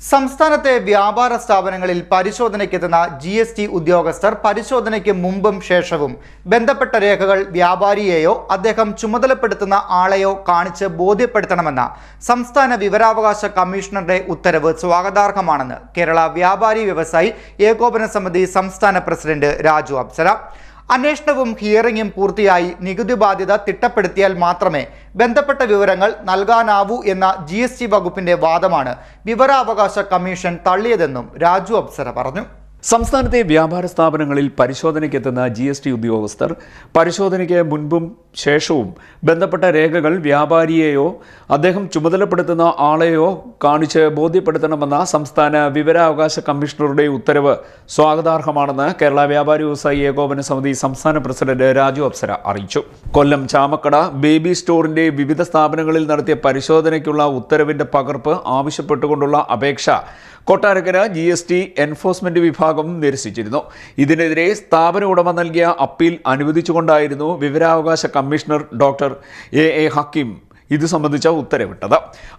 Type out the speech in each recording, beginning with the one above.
സംസ്ഥാനത്തെ വ്യാപാര സ്ഥാപനങ്ങളിൽ പരിശോധനയ്ക്കെത്തുന്ന ജി എസ് ടി ഉദ്യോഗസ്ഥർ പരിശോധനയ്ക്ക് മുമ്പും ശേഷവും ബന്ധപ്പെട്ട രേഖകൾ വ്യാപാരിയെയോ അദ്ദേഹം ചുമതലപ്പെടുത്തുന്ന ആളെയോ കാണിച്ച് ബോധ്യപ്പെടുത്തണമെന്ന സംസ്ഥാന വിവരാവകാശ കമ്മീഷണറുടെ ഉത്തരവ് സ്വാഗതാർഹമാണെന്ന് കേരള വ്യാപാരി വ്യവസായി ഏകോപന സമിതി സംസ്ഥാന പ്രസിഡന്റ് രാജു അപ്സര. അന്വേഷണവും ഹിയറിംഗും പൂർത്തിയായി നികുതി ബാധ്യത തിട്ടപ്പെടുത്തിയാൽ മാത്രമേ ബന്ധപ്പെട്ട വിവരങ്ങൾ നൽകാനാവൂ എന്ന ജി വകുപ്പിന്റെ വാദമാണ് വിവരാവകാശ കമ്മീഷൻ തള്ളിയതെന്നും രാജു അപ്സര പറഞ്ഞു. സംസ്ഥാനത്തെ വ്യാപാര സ്ഥാപനങ്ങളിൽ പരിശോധനയ്ക്കെത്തുന്ന ജി എസ് ടി ഉദ്യോഗസ്ഥർ പരിശോധനയ്ക്ക് മുൻപും ശേഷവും ബന്ധപ്പെട്ട രേഖകൾ വ്യാപാരിയെയോ അദ്ദേഹം ചുമതലപ്പെടുത്തുന്ന ആളെയോ കാണിച്ച് ബോധ്യപ്പെടുത്തണമെന്ന സംസ്ഥാന വിവരാവകാശ കമ്മീഷണറുടെ ഉത്തരവ് സ്വാഗതാർഹമാണെന്ന് കേരള വ്യാപാരി വ്യവസായി ഏകോപന സമിതി സംസ്ഥാന പ്രസിഡന്റ് രാജു അപ്സര അറിയിച്ചു. കൊല്ലം ചാമക്കട ബേബി സ്റ്റോറിന്റെ വിവിധ സ്ഥാപനങ്ങളിൽ നടത്തിയ പരിശോധനയ്ക്കുള്ള ഉത്തരവിന്റെ പകർപ്പ് ആവശ്യപ്പെട്ടുകൊണ്ടുള്ള അപേക്ഷ Kottarakkara G S T enforcement വിഭാഗം നിരസിച്ചിരുന്നു. ഇതിനെതിരെ സ്ഥാപന ഉടമ നൽകിയ അപ്പീൽ അനുവദിച്ചുകൊണ്ടായിരുന്നു വിവരാവകാശ commissioner doctor A A Hakeem ഇത് സംബന്ധിച്ച ഉത്തരവിട്ടത്.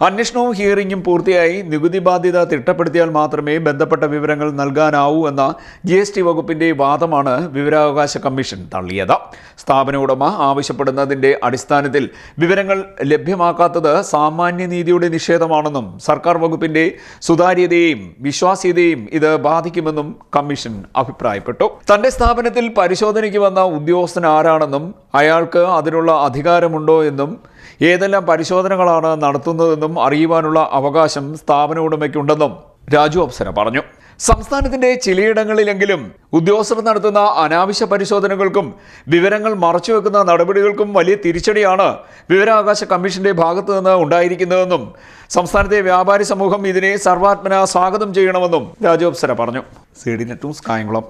അന്വേഷണവും ഹിയറിംഗും പൂർത്തിയായി. നികുതി ബാധ്യത തിട്ടപ്പെടുത്തിയാൽ മാത്രമേ ബന്ധപ്പെട്ട വിവരങ്ങൾ നൽകാനാവൂ എന്ന ജി എസ് ടി വകുപ്പിന്റെ വാദമാണ് വിവരാവകാശ കമ്മീഷൻ തള്ളിയത്. സ്ഥാപന ഉടമ ആവശ്യപ്പെടുന്നതിന്റെ അടിസ്ഥാനത്തിൽ വിവരങ്ങൾ ലഭ്യമാക്കാത്തത് സാമാന്യനീതിയുടെ നിഷേധമാണെന്നും സർക്കാർ വകുപ്പിന്റെ സുതാര്യതയും വിശ്വാസ്യതയും ഇത് ബാധിക്കുമെന്നും കമ്മീഷൻ അഭിപ്രായപ്പെട്ടു. തന്റെ സ്ഥാപനത്തിൽ പരിശോധനയ്ക്ക് വന്ന ഉദ്യോഗസ്ഥൻ ആരാണെന്നും അയാൾക്ക് അതിനുള്ള അധികാരമുണ്ടോ എന്നും ഏതെല്ലാം പരിശോധനകളാണ് നടത്തുന്നതെന്നും അറിയുവാനുള്ള അവകാശം സ്ഥാപന ഉടമയ്ക്കുണ്ടെന്നും രാജു അപ്സര പറഞ്ഞു. സംസ്ഥാനത്തിന്റെ ചിലയിടങ്ങളിലെങ്കിലും ഉദ്യോഗസ്ഥർ നടത്തുന്ന അനാവശ്യ പരിശോധനകൾക്കും വിവരങ്ങൾ മറച്ചുവെക്കുന്ന നടപടികൾക്കും വലിയ തിരിച്ചടിയാണ് വിവരാവകാശ കമ്മീഷന്റെ ഭാഗത്തു നിന്ന് ഉണ്ടായിരിക്കുന്നതെന്നും സംസ്ഥാനത്തെ വ്യാപാരി സമൂഹം ഇതിനെ സർവാത്മന സ്വാഗതം ചെയ്യണമെന്നും രാജു അപ്സര പറഞ്ഞു. C D net news Kayamkulam.